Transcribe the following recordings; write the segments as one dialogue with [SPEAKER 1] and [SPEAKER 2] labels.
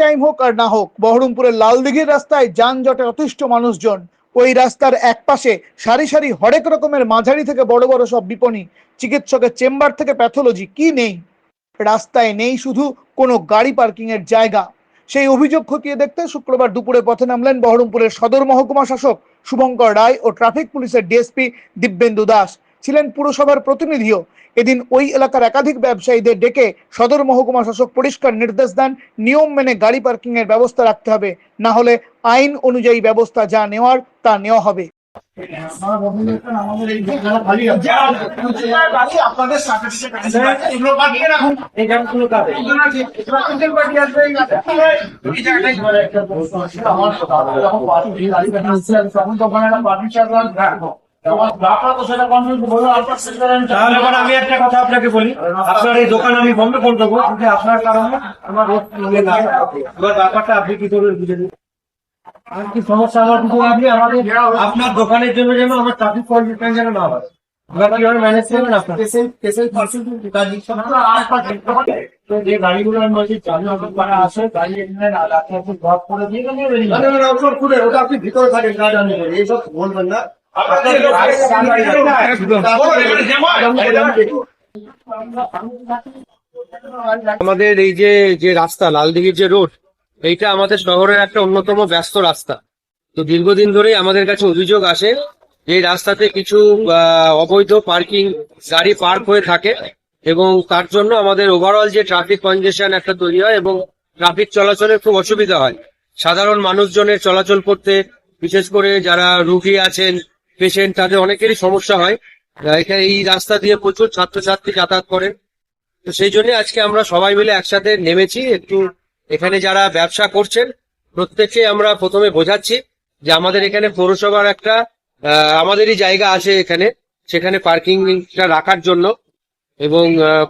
[SPEAKER 1] Time হোক আর না হোক, বহরমপুরের লালদিঘির রাস্তায় যানজটে অতিষ্ঠ মানুষজন। ওই রাস্তার এক পাশে সারি সারি হরেক রকমের মাঝারি থেকে বড় বড় সব বিপণী, চিকিৎসকের চেম্বার থেকে প্যাথোলজি কি নেই? রাস্তায় নেই শুধু কোনো গাড়ি পার্কিং এর জায়গা। সেই অভিযোগ খতিয়ে দেখতে শুক্রবার দুপুরে পথে নামলেন বহরমপুরের সদর মহকুমা শাসক শুভঙ্কর রায় ও ট্রাফিক পুলিশের ডিএসপি দিব্যেন্দু দাস। ছিলেন পুরসভার প্রতিনিধিও। এদিন ওই এলাকার একাধিক ব্যবসায়ীদের ডেকে সদর মহকুমা শাসক পরিষ্কার নির্দেশ দেন, নিয়ম মেনে গাড়ি পার্কিং এর ব্যবস্থা রাখতে হবে, না হলে আইন অনুযায়ী ব্যবস্থা যা নেওয়ার, তা নেওয়া হবে।
[SPEAKER 2] এবার আমি একটা কথা আপনাকে বলি। আপনার এই দোকান আমি বন্ধ করে দেবো। আপনার কারণে আমার এবার ব্যাপারটা আপনি কি করবেন বুঝে দিন আর কি সমস্যা আমার কিছু আপনি আমাদের আপনার দোকানের জন্য যেন আমার ট্রাফিক পলিউশন যেন না হয়। এবার কীভাবে ম্যানেজ করবেন আপনার? যে গাড়িগুলো আমি বলছি চালু হবে করা আছে গাড়ি এখানে রাখতে করে দিয়ে গেলে
[SPEAKER 3] ওটা আপনি ভিতরে থাকেন এইসব বলবেন না।
[SPEAKER 4] আমাদের এই যে যে রাস্তা, লালদিঘির যে রোড এইটা আমাদের শহরের একটা অন্যতম ব্যস্ত রাস্তা। তো দীর্ঘদিন ধরেই আমাদের কাছে অভিযোগ আসে যে রাস্তাতে কিছু অবৈধ পার্কিং গাড়ি পার্ক হয়ে থাকে এবং তার জন্য আমাদের ওভারঅল যে ট্রাফিক কনজেশন একটা তৈরি হয় এবং ট্রাফিক চলাচলের খুব অসুবিধা হয়। সাধারণ মানুষজনের চলাচল করতে, বিশেষ করে যারা রুগী আছেন পেশেন্ট তাদের অনেকেরই সমস্যা হয়। এখানে এই রাস্তা দিয়ে প্রচুর ছাত্রছাত্রী যাতায়াত করেন। তো সেই জন্য আজকে আমরা সবাই মিলে একসাথে নেমেছি। একটু এখানে যারা ব্যবসা করছেন, প্রত্যেককে আমরা প্রথমে বোঝাচ্ছি যে আমাদের এখানে পৌরসভার একটা আমাদেরই জায়গা আছে এখানে। সেখানে পার্কিংটা রাখার জন্য। এবং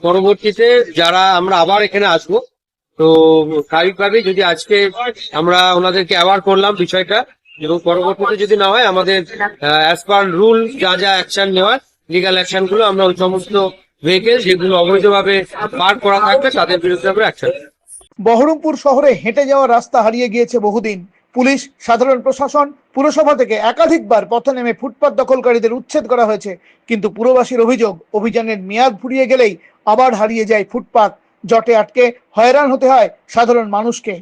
[SPEAKER 4] পরবর্তীতে যারা আমরা আবার এখানে আসব, তো স্বাভাবিকভাবেই যদি আজকে আমরা ওনাদেরকে অ্যাওয়ার করলাম বিষয়টা এবং পরবর্তীতে যদি না হয়, আমাদের অ্যাজ পার রুল যা যা অ্যাকশন নেওয়ার লিগাল অ্যাকশনগুলো আমরা ওই সমস্ত ভেহিকেল যেগুলো অবৈধভাবে পার্ক করা থাকবে, তাদের বিরুদ্ধে আমরা অ্যাকশন
[SPEAKER 1] বহরমপুর শহরে হেঁটে যাওয়া রাস্তা হারিয়ে গিয়েছে বহুদিন। পুলিশ, সাধারণ প্রশাসন, পুরসভা থেকে একাধিকবার পথে নেমে ফুটপাত দখলকারীদের উচ্ছেদ করা হয়েছে। কিন্তু পুরবাসীর অভিযোগ, অভিযানের মেয়াদ ফুরিয়ে গেলেই আবার হারিয়ে যায় ফুটপাত। জটে আটকে, হয়রান হতে হয় সাধারণ মানুষকে।